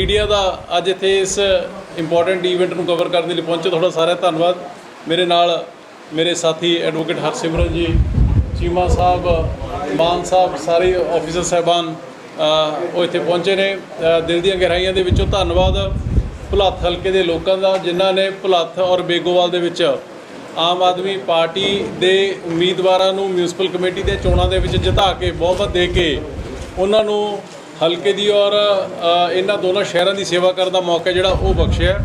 Media ਦਾ ਅੱਜ ਇੱਥੇ ਇਸ ਇੰਪੋਰਟੈਂਟ ਈਵੈਂਟ ਨੂੰ ਕਵਰ ਕਰਨ ਦੇ ਲਈ ਪਹੁੰਚੇ ਤੁਹਾਡਾ ਸਾਰਿਆਂ ਦਾ ਧੰਨਵਾਦ। ਮੇਰੇ ਨਾਲ ਮੇਰੇ ਸਾਥੀ ਐਡਵੋਕੇਟ ਹਰਸਿਮਰਨ ਜੀ, ਚੀਮਾ ਸਾਹਿਬ, ਮਾਨ ਸਾਹਿਬ, ਸਾਰੇ ਆਫੀਸਰ ਸਾਹਿਬਾਨ ਉਹ ਇੱਥੇ ਪਹੁੰਚੇ ਨੇ। ਦਿਲ ਦੀਆਂ ਗਹਿਰਾਈਆਂ ਦੇ ਵਿੱਚੋਂ ਧੰਨਵਾਦ। ਭੁਲੱਥ ਹਲਕੇ ਦੇ ਲੋਕਾਂ ਦਾ, ਜਿਨ੍ਹਾਂ ਨੇ ਭੁਲੱਥ ਔਰ ਬੇਗੋਵਾਲ ਦੇ ਵਿੱਚ ਆਮ ਆਦਮੀ ਪਾਰਟੀ ਦੇ ਉਮੀਦਵਾਰਾਂ ਨੂੰ ਮਿਊਨਿਸਪਲ ਕਮੇਟੀ ਦੇ ਚੋਣਾਂ ਦੇ ਵਿੱਚ ਜਿਤਾ ਕੇ, ਬਹੁਮਤ ਦੇ ਕੇ, ਉਹਨਾਂ ਨੂੰ ਹਲਕੇ ਦੀ ਔਰ ਇਹਨਾਂ ਦੋਨਾਂ ਸ਼ਹਿਰਾਂ ਦੀ ਸੇਵਾ ਕਰਨ ਦਾ ਮੌਕਾ ਜਿਹੜਾ ਉਹ ਬਖਸ਼ਿਆ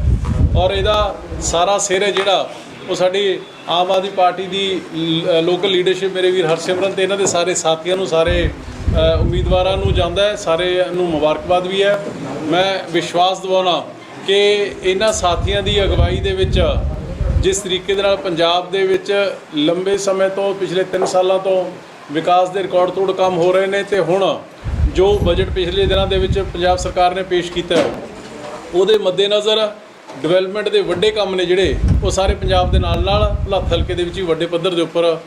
ਔਰ ਇਹਦਾ ਸਾਰਾ ਸਿਰ ਹੈ ਜਿਹੜਾ ਉਹ ਸਾਡੀ ਆਮ ਆਦਮੀ ਪਾਰਟੀ ਦੀ ਲ- ਲੋਕਲ ਲੀਡਰਸ਼ਿਪ ਮੇਰੇ ਵੀਰ ਹਰਸਿਮਰਨ ਤੇ ਇਹਨਾਂ ਦੇ ਸਾਰੇ ਸਾਥੀਆਂ ਨੂੰ, ਸਾਰੇ ਉਮੀਦਵਾਰਾਂ ਨੂੰ ਜਾਂਦਾ ਹੈ ਸਾਰੇ ਨੂੰ ਮੁਬਾਰਕਬਾਦ ਵੀ ਹੈ। ਮੈਂ ਵਿਸ਼ਵਾਸ ਦਿਵਾਉਣਾ ਕਿ ਇਹਨਾਂ ਸਾਥੀਆਂ ਦੀ ਅਗਵਾਈ ਦੇ ਵਿੱਚ, ਜਿਸ ਤਰੀਕੇ ਦੇ ਨਾਲ ਪੰਜਾਬ ਦੇ ਵਿੱਚ ਲੰਬੇ ਸਮੇਂ ਤੋਂ, ਪਿਛਲੇ 3 ਸਾਲਾਂ ਤੋਂ ਵਿਕਾਸ ਦੇ ਰਿਕਾਰਡ ਤੋੜ ਕੰਮ ਹੋ ਰਹੇ ਨੇ ਤੇ ਹੁਣ ਜੋ ਬਜਟ ਪਿਛਲੇ ਦਿਨਾਂ ਦੇ ਵਿੱਚ ਪੰਜਾਬ ਸਰਕਾਰ ਨੇ ਪੇਸ਼ ਕੀਤਾ ਉਹਦੇ ਮੱਦੇਨਜ਼ਰ ਡਿਵੈਲਪਮੈਂਟ ਦੇ ਵੱਡੇ ਕੰਮ ਨੇ ਜਿਹੜੇ, ਉਹ ਸਾਰੇ ਪੰਜਾਬ ਦੇ ਨਾਲ ਨਾਲ ਭਲੱਥ ਹਲਕੇ ਦੇ ਵਿੱਚ ਹੀ ਵੱਡੇ ਪੱਧਰ ਦੇ ਉੱਪਰ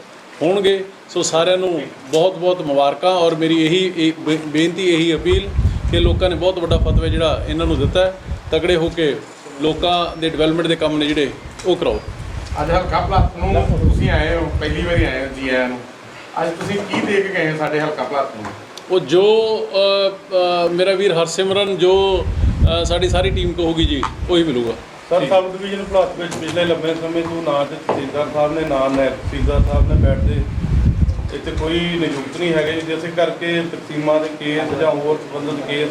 ਹੋਣਗੇ। ਸੋ ਸਾਰਿਆਂ ਨੂੰ ਬਹੁਤ ਬਹੁਤ ਮੁਬਾਰਕਾਂ ਔਰ ਮੇਰੀ ਇਹੀ, ਇਹ ਬੇ- ਬੇਨਤੀ, ਇਹੀ ਅਪੀਲ ਕਿ ਲੋਕਾਂ ਨੇ ਬਹੁਤ ਵੱਡਾ ਫਤਵਾ ਜਿਹੜਾ ਇਹਨਾਂ ਨੂੰ ਦਿੱਤਾ ਹੈ ਤਗੜੇ ਹੋ ਕੇ ਲੋਕਾਂ ਦੇ ਡਿਵੈਲਪਮੈਂਟ ਦੇ ਕੰਮ ਨੇ ਜਿਹੜੇ, ਉਹ ਕਰਾਓ। ਅੱਜ ਹਲਕਾ ਪਲਾਟ ਨੂੰ ਤੁਸੀਂ ਆਏ ਹੋ, ਪਹਿਲੀ ਵਾਰੀ ਆਏ ਹੋ ਜੀ ਆਇਆਂ ਨੂੰ। ਅੱਜ ਤੁਸੀਂ ਕੀ ਦੇ ਕੇ ਗਏ ਸਾਡੇ ਹਲਕਾ ਪਲਾਟ ਨੂੰ? ਉਹ ਜੋ ਮੇਰਾ ਵੀਰ ਹਰਸਿਮਰਨ ਜੋ ਸਾਡੀ ਸਾਰੀ ਟੀਮ ਕਹੂਗੀ ਜੀ ਉਹੀ ਮਿਲੂਗਾ। ਸਰ ਸਬ ਡਿਵੀਜ਼ਨ ਭਲਾਤ ਵਿੱਚ ਪਿਛਲੇ ਲੰਬੇ ਸਮੇਂ ਤੋਂ ਨਾ ਤੇ ਤਹਿਸੀਲਦਾਰ ਸਾਹਿਬ ਨੇ ਨਾ ਨਾਇਬ ਤਹਿਸੀਲਦਾਰ ਸਾਹਿਬ ਨੇ ਬੈਠਦੇ। ਇੱਥੇ ਕੋਈ ਨਿਯੁਕਤ ਨਹੀਂ ਹੈਗੇ ਜਿਸ ਕਰਕੇ ਤਕਸੀਮਾਂ ਦੇ ਕੇਸ ਜਾਂ ਹੋਰ ਸੰਬੰਧਿਤ ਕੇਸ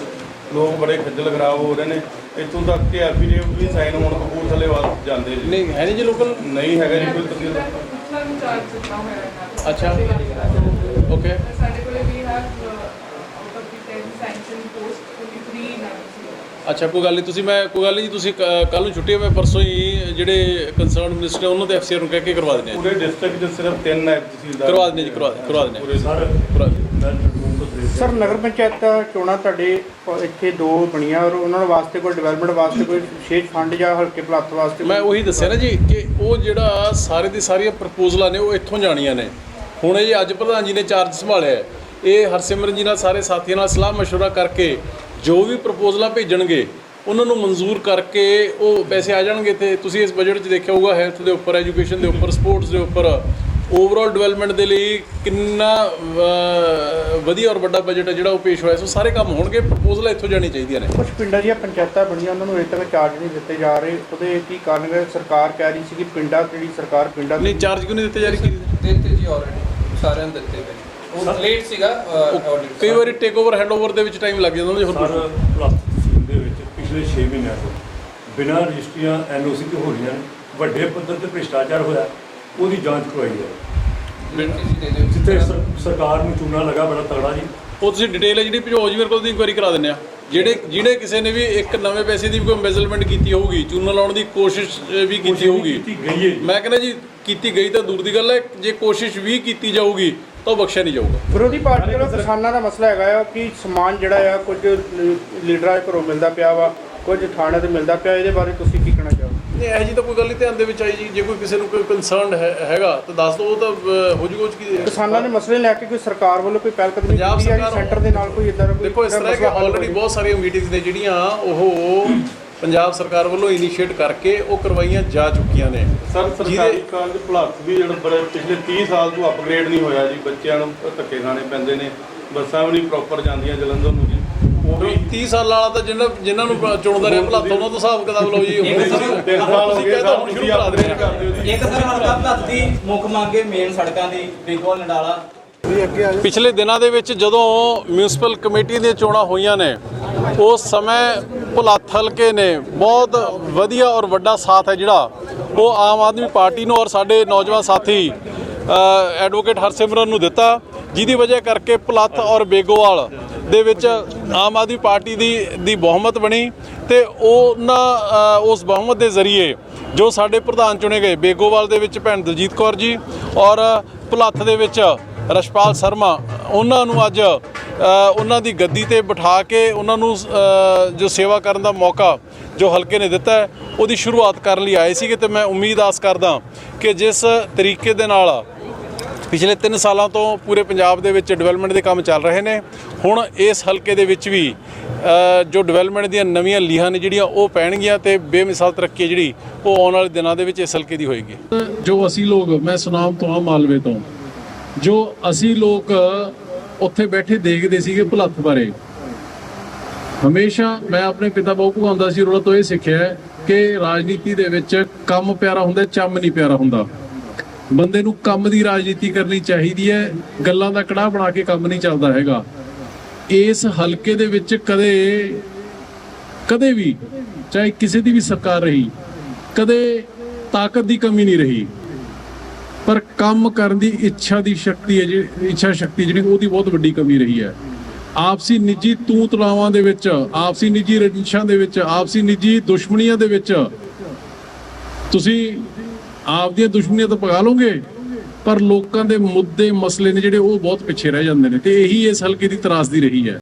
ਲੋਕ ਬੜੇ ਖੱਜਲ ਖਰਾਬ ਹੋ ਰਹੇ ਨੇ। ਇੱਥੋਂ ਤੱਕ ਕਿ ਐਫੀਡੇਵਿਟ ਵੀ ਸਾਈਨ ਹੋਣ ਕਪੂਰਥਲੇ ਵੱਲ ਜਾਂਦੇ ਜੀ। ਨਹੀਂ ਹੈ ਨਹੀਂ ਜੀ ਲੋਕਲ ਨਹੀਂ ਹੈਗਾ ਜੀ ਕੋਈ ਨੇ। ਅੱਛਾ। ਓਕੇ ਸਾਡੇ ਕੋਲੇ ਵੀ ਹੈਵ ਅੱਛਾ ਕੋਈ ਗੱਲ ਨਹੀਂ ਤੁਸੀਂ ਮੈਂ ਕੋਈ ਗੱਲ ਨਹੀਂ ਜੀ ਤੁਸੀਂ ਕੱਲ ਨੂੰ ਛੁੱਟੀ ਹੈ ਮੈਂ ਪਰਸੋਂ ਹੀ ਜਿਹੜੇ ਕੰਸਰਨ ਮਿਨਿਸਟਰ ਉਹਨਾਂ ਦੇ ਐਫਸੀਆਰ ਨੂੰ ਕਹਿ ਕੇ ਕਰਵਾ ਦਿੰਦੇ ਪੂਰੇ ਡਿਸਟ੍ਰਿਕਟ 'ਚ ਸਿਰਫ ਤਿੰਨ ਨਾਇਬ ਤਹਿਸੀਲਦਾਰ। ਕਰਵਾ ਦਿੰਦੇ ਜੀ, ਕਰਵਾ ਦਿੰਦੇ, ਕਰਵਾ ਦਿੰਦੇ। ਸਰ। ਸਰ ਨਗਰ ਪੰਚਾਇਤ ਚੋਣਾਂ ਤੁਹਾਡੇ ਇੱਥੇ ਦੋ ਬਣੀਆਂ ਔਰ ਉਹਨਾਂ ਦੇ ਵਾਸਤੇ ਕੋਈ ਡਿਵੈਲਪਮੈਂਟ ਵਾਸਤੇ ਕੋਈ ਵਿਸ਼ੇਸ਼ ਫੰਡ ਜਾਂ ਹਲਕੇ ਪਲਾਟ ਵਾਸਤੇ ਮੈਂ ਉਹੀ ਦੱਸਿਆ ਨਾ ਜੀ ਕਿ ਉਹ ਜਿਹੜਾ ਸਾਰੇ ਦੀ ਸਾਰੀਆਂ ਪ੍ਰਪੋਜ਼ਲਾਂ ਨੇ ਉਹ ਇੱਥੋਂ ਜਾਣੀਆਂ ਨੇ। ਹੁਣ ਇਹ ਜੀ ਅੱਜ ਪ੍ਰਧਾਨ ਜੀ ਨੇ ਚਾਰਜ ਸੰਭਾਲਿਆ ਹੈ, ਇਹ ਹਰਸਿਮਰਨ ਜੀ ਨਾਲ ਸਾਰੇ ਸਾਥੀਆਂ ਨਾਲ ਸਲਾਹ مشورہ ਕਰਕੇ ਜੋ ਵੀ ਪ੍ਰਪੋਜ਼ਲਾਂ ਭੇਜਣਗੇ ਉਹਨਾਂ ਨੂੰ ਮਨਜ਼ੂਰ ਕਰਕੇ ਉਹ ਪੈਸੇ ਆ ਜਾਣਗੇ ਤੇ ਤੁਸੀਂ ਇਸ ਬਜਟ 'ਚ ਦੇਖਿਆ ਹੋਊਗਾ ਹੈਲਥ ਦੇ ਉੱਪਰ ਐਜੂਕੇਸ਼ਨ ਦੇ ਉੱਪਰ ਸਪੋਰਟਸ ਦੇ ਉੱਪਰ ਓਵਰਆਲ ਡਿਵੈਲਪਮੈਂਟ ਦੇ ਲਈ ਕਿੰਨਾ ਅਹ, ਵਧੀਆ ਔਰ ਵੱਡਾ ਬਜਟ ਹੈ ਜਿਹੜਾ ਉਹ ਪੇਸ਼ ਹੋਇਆ ਸੋ ਸਾਰੇ ਕੰਮ ਹੋਣਗੇ ਪ੍ਰਪੋਜ਼ਲਾਂ ਇੱਥੋਂ ਜਾਣੀ ਚਾਹੀਦੀਆਂ ਨੇ ਕੁਝ ਪਿੰਡਾਂ ਦੀਆਂ ਪੰਚਾਇਤਾਂ ਬਣੀਆਂ ਉਹਨਾਂ ਨੂੰ ਅਜੇ ਤੱਕ ਚਾਰਜ ਨਹੀਂ ਦਿੱਤੇ ਜਾ ਰਹੇ ਉਹਦੇ ਕੀ ਕਾਰਨ ਹੈ ਸਰਕਾਰ ਕਹਿ ਰਹੀ ਸੀ ਕਿ ਪਿੰਡਾਂ ਜਿਹੜੀ ਸਰਕਾਰ ਪਿੰਡਾਂ ਨਹੀਂ ਚਾਰਜ ਕਿਉਂ ਨਹੀਂ ਦਿੱਤੇ ਜਾ ਰਹੇ ਦਿੱਤੇ ਜੀ ਆਲਰੇਡੀ ਸਾਰਿਆਂ ਨੂੰ ਦਿੱਤੇ ਪਏ ਉਹ ਲੇਟ ਸੀਗਾ ਆਡਿਟ ਕਈ ਵਾਰੀ ਟੇਕ ਓਵਰ ਹੈਂਡਓਵਰ ਦੇ ਵਿੱਚ ਟਾਈਮ ਲੱਗ ਜਾਂਦਾ ਜੀ ਹੋਰ ਦੇ ਵਿੱਚ ਪਿਛਲੇ 6 ਮਹੀਨਿਆਂ ਤੋਂ। ਬਿਨਾਂ ਰਜਿਸਟਰੀਆਂ ਐਨਓਸੀ ਤੇ ਹੋ ਰਹੀਆਂ ਨੇ। ਵੱਡੇ ਪੱਧਰ ਤੇ ਭ੍ਰਿਸ਼ਟਾਚਾਰ ਹੋਇਆ ਉਹਦੀ ਜਾਂਚ ਕਰਵਾਈ ਹੈ ਦੇ ਦਿਓ। ਜਿੱਥੇ ਸਰ- ਸਰਕਾਰ ਨੂੰ ਚੂਨਾ ਲਗਾ ਬੜਾ ਤਗੜਾ ਜੀ। ਉਹ ਤੁਸੀਂ ਡਿਟੇਲ ਹੈ ਜਿਹੜੀ ਭਿਜੋ ਜੀ ਮੇਰੇ ਕੋਲ ਦੀ ਇਨਕੁਆਇਰੀ ਕਰਾ ਦਿੰਦੇ ਆ। ਜਿਹੜੇ ਜਿਹੜੇ ਕਿਸੇ ਨੇ ਵੀ ਇੱਕ ਨਵੇਂ ਪੈਸੇ ਦੀ ਕੋਈ ਐਮਬੈਜ਼ਲਮੈਂਟ ਕੀਤੀ ਹੋਊਗੀ ਚੂਨਾ ਲਾਉਣ ਦੀ ਕੋਸ਼ਿਸ਼ ਵੀ ਕੀਤੀ ਹੋਊਗੀ। ਮੈਂ ਕਹਿੰਦਾ ਜੀ ਕੀਤੀ ਗਈ ਤਾਂ ਦੂਰ ਦੀ ਗੱਲ ਹੈ। ਜੇ ਕੋਸ਼ਿਸ਼ ਵੀ ਕੀਤੀ ਜਾਊਗੀ ਤਾਂ ਉਹ ਬਖਸ਼ਿਆ ਨਹੀਂ ਜਾਊਗਾ। ਵਿਰੋਧੀ ਪਾਰਟੀ ਵੱਲੋਂ ਕਿਸਾਨਾਂ ਦਾ ਮਸਲਾ ਹੈਗਾ ਆ ਕਿ ਸਮਾਨ ਜਿਹੜਾ ਆ ਕੁਝ ਲੀ- ਲੀਡਰਾਂ ਦੇ ਘਰੋਂ ਮਿਲਦਾ ਪਿਆ ਵਾ ਕੁਝ ਥਾਣੇ ਤੇ ਮਿਲਦਾ ਪਿਆ ਇਹਦੇ ਬਾਰੇ ਤੁਸੀਂ ਕੀ ਕਹਿਣਾ ਚਾਹੋਗੇ? ਨਹੀਂ ਇਹ ਜੀ ਤਾਂ ਕੋਈ ਗੱਲ ਨਹੀਂ ਧਿਆਨ ਦੇ ਵਿੱਚ ਆਈ ਜੀ। ਜੇ ਕੋਈ ਕਿਸੇ ਨੂੰ ਕੋਈ ਕੰਸਰਨ ਹੈਗਾ ਤਾਂ ਦੱਸ ਦਿਓ ਉਹ ਤਾਂ ਹੋ ਜੂਗਾ ਕੀ ਕਿਸਾਨਾਂ ਦੇ ਮਸਲੇ ਲੈ ਕੇ ਕੋਈ ਸਰਕਾਰ ਵੱਲੋਂ ਕੋਈ ਪਹਿਲ ਕਦਮੀ ਪੰਜਾਬ ਕੀਤੀ ਹੈ ਸੈਂਟਰ ਦੇ ਨਾਲ ਕੋਈ ਇਦਾਂ ਦਾ ਕੋਈ ਦੇਖੋ ਇਸ ਤਰ੍ਹਾਂ ਕਿ ਆਲਰੇਡੀ? ਬਹੁਤ ਸਾਰੀਆਂ ਮੀਟਿੰਗਸ ਨੇ ਜਿਹੜੀਆਂ ਉਹ ਪੰਜਾਬ ਸਰਕਾਰ ਵੱਲੋਂ ਇਨੀਸ਼ੀਏਟ ਕਰਕੇ ਉਹ ਕਰਵਾਈਆਂ ਜਾ ਚੁੱਕੀਆਂ ਨੇ। ਸਰ ਸਰਕਾਰੀ ਕਾਲਜ ਭਲਾਤ ਵੀ ਜਿਹੜਾ ਬੜੇ ਪਿਛਲੇ 30 ਸਾਲ ਤੋਂ ਅਪਗ੍ਰੇਡ ਨਹੀਂ ਹੋਇਆ ਜੀ ਬੱਚਿਆਂ ਨੂੰ ਧੱਕੇ ਖਾਣੇ ਪੈਂਦੇ ਨੇ ਬੱਸਾਂ ਵੀ ਨਹੀਂ ਪ੍ਰੋਪਰ ਜਾਂਦੀਆਂ ਜਲੰਧਰ ਨੂੰ ਜੀ। ਉਹ ਵੀ 30 ਸਾਲ ਵਾਲਾ ਤਾਂ ਜਿਨ੍ਹਾਂ ਜਿਨ੍ਹਾਂ ਨੂੰ ਚੁਣਦਾ ਰਿਹਾ ਭਲਾ ਉਹਨਾਂ ਤੋਂ ਹਿਸਾਬ ਕਿਤਾਬ ਲਓ ਜੀ ਗਏ ਕਹਿੰਦਾ ਹੁਣ ਸ਼ੁਰੂ ਕਰਾ ਦੇ ਰਹੇ upgrade ਕਰਦੇ ਹੋ ਜੀ। ਇੱਕ ਸਰ ਹਲਕਾ ਭੱਤ ਦੀ ਮੁੱਖ ਮੰਗੇ ਮੇਨ ਸੜਕਾਂ ਦੀ ਬਿਗੋਲ ਨਡਾਲਾ। ਪਿਛਲੇ ਦਿਨਾਂ ਦੇ ਵਿੱਚ ਜਦੋਂ ਮਿਊਨਿਸਪਲ ਕਮੇਟੀ ਦੀਆਂ ਚੋਣਾਂ ਹੋਈਆਂ ਨੇ ਉਸ ਸਮੇਂ ਭੁਲੱਥ ਹਲਕੇ ਨੇ। ਬਹੁਤ ਵਧੀਆ ਔਰ ਵੱਡਾ ਸਾਥ ਹੈ ਜਿਹੜਾ। ਉਹ ਆਮ ਆਦਮੀ ਪਾਰਟੀ ਨੂੰ ਔਰ ਸਾਡੇ ਨੌਜਵਾਨ ਸਾਥੀ ਐਡਵੋਕੇਟ ਹਰਸਿਮਰਨ ਨੂੰ ਦਿੱਤਾ। ਜਿਹਦੀ ਵਜ੍ਹਾ ਕਰਕੇ ਭੁਲੱਥ ਔਰ ਬੇਗੋਵਾਲ ਦੇ ਵਿੱਚ ਆਮ ਆਦਮੀ ਪਾਰਟੀ ਦੀ ਦੀ ਬਹੁਮਤ ਬਣੀ ਤੇ ਉਹਨਾਂ ਉਸ ਬਹੁਮਤ ਦੇ ਜ਼ਰੀਏ ਜੋ ਸਾਡੇ ਪ੍ਰਧਾਨ ਚੁਣੇ ਗਏ, ਬੇਗੋਵਾਲ ਦੇ ਵਿੱਚ ਭੈਣ ਦਲਜੀਤ ਕੌਰ ਜੀ ਔਰ ਭੁਲੱਥ ਦੇ ਵਿੱਚ ਰਸ਼ਪਾਲ ਸ਼ਰਮਾ, ਉਹਨਾਂ ਨੂੰ ਅੱਜ ਉਹਨਾਂ ਦੀ ਗੱਦੀ ਤੇ ਬਿਠਾ ਕੇ ਉਹਨਾਂ ਨੂੰ ਜੋ ਸੇਵਾ ਕਰਨ ਦਾ ਮੌਕਾ ਜੋ ਹਲਕੇ ਨੇ ਦਿੱਤਾ ਉਹਦੀ ਸ਼ੁਰੂਆਤ ਕਰਨ ਲਈ ਆਏ ਸੀਗੇ ਤੇ ਮੈਂ ਉਮੀਦ ਆਸ ਕਰਦਾ ਕਿ ਜਿਸ ਤਰੀਕੇ ਦੇ ਨਾਲ ਪਿਛਲੇ 3 ਸਾਲਾਂ ਤੋਂ ਪੂਰੇ ਪੰਜਾਬ ਦੇ ਵਿੱਚ ਡਿਵੈਲਪਮੈਂਟ ਦੇ ਕੰਮ ਚੱਲ ਰਹੇ ਨੇ, ਹੁਣ ਇਸ ਹਲਕੇ ਦੇ ਵਿੱਚ ਵੀ ਜੋ ਡਿਵੈਲਪਮੈਂਟ ਦੀਆਂ ਨਵੀਆਂ ਲੀਹਾਂ ਨੇ ਜਿਹੜੀਆਂ ਉਹ ਪੈਣਗੀਆਂ ਤੇ ਬੇਮਿਸਾਲ ਤਰੱਕੀ ਹੈ ਜਿਹੜੀ, ਉਹ ਆਉਣ ਵਾਲੇ ਦਿਨਾਂ ਦੇ ਵਿੱਚ ਇਸ ਹਲਕੇ ਦੀ ਹੋਏਗੀ। ਜੋ ਅਸੀਂ ਲੋਕ, ਮੈਂ ਸੁਨਾਮ ਤੋਂ ਆ ਮਾਲਵੇ ਤੋਂ, ਜੋ ਅਸੀਂ ਲੋਕ ਉੱਥੇ ਬੈਠੇ ਦੇਖਦੇ ਸੀਗੇ ਭੁਲੱਥ ਬਾਰੇ। ਹਮੇਸ਼ਾ ਮੈਂ ਆਪਣੇ ਪਿਤਾ ਬਾਪੂ ਆਉਂਦਾ ਸੀ, ਉਹਨਾਂ ਤੋਂ ਇਹ ਸਿੱਖਿਆ ਕਿ ਰਾਜਨੀਤੀ ਦੇ ਵਿੱਚ ਕੰਮ ਪਿਆਰਾ ਹੁੰਦਾ, ਚੰਮ ਨਹੀਂ ਪਿਆਰਾ ਹੁੰਦਾ। ਬੰਦੇ ਨੂੰ ਕੰਮ ਦੀ ਰਾਜਨੀਤੀ ਕਰਨੀ ਚਾਹੀਦੀ ਹੈ, ਗੱਲਾਂ ਦਾ ਕੜਾਹ ਬਣਾ ਕੇ ਕੰਮ ਨਹੀਂ ਚੱਲਦਾ ਹੈਗਾ। ਇਸ ਹਲਕੇ ਦੇ ਵਿੱਚ ਕਦੇ ਕਦੇ ਵੀ, ਚਾਹੇ ਕਿਸੇ ਦੀ ਵੀ ਸਰਕਾਰ ਰਹੀ, ਕਦੇ ਤਾਕਤ ਦੀ ਕਮੀ ਨਹੀਂ ਰਹੀ। ਪਰ ਕੰਮ ਕਰਨ ਦੀ ਇੱਛਾ ਦੀ ਸ਼ਕਤੀ ਹੈ ਜਿਹੜੀ ਇੱਛਾ ਸ਼ਕਤੀ ਜਿਹੜੀ, ਉਹਦੀ ਬਹੁਤ ਵੱਡੀ ਕਮੀ ਰਹੀ ਹੈ। ਆਪਸੀ ਨਿੱਜੀ ਤੂੰ ਤਲਾਵਾਂ ਦੇ ਵਿੱਚ, ਆਪਸੀ ਨਿੱਜੀ ਰੰਜਿਸ਼ਾਂ ਦੇ ਵਿੱਚ, ਆਪਸੀ ਨਿੱਜੀ ਦੁਸ਼ਮਣੀਆਂ ਦੇ ਵਿੱਚ, ਤੁਸੀਂ ਆਪਦੀਆਂ ਦੁਸ਼ਮਣੀਆਂ ਤਾਂ ਪਗਾ ਲਓਗੇ, ਪਰ ਲੋਕਾਂ ਦੇ ਮੁੱਦੇ, ਮਸਲੇ ਨੇ ਜਿਹੜੇ, ਉਹ ਬਹੁਤ ਪਿੱਛੇ ਰਹਿ ਜਾਂਦੇ ਨੇ। ਤੇ ਇਹੀ ਇਸ ਹਲਕੇ ਦੀ ਤਰਾਸਦੀ ਰਹੀ ਹੈ।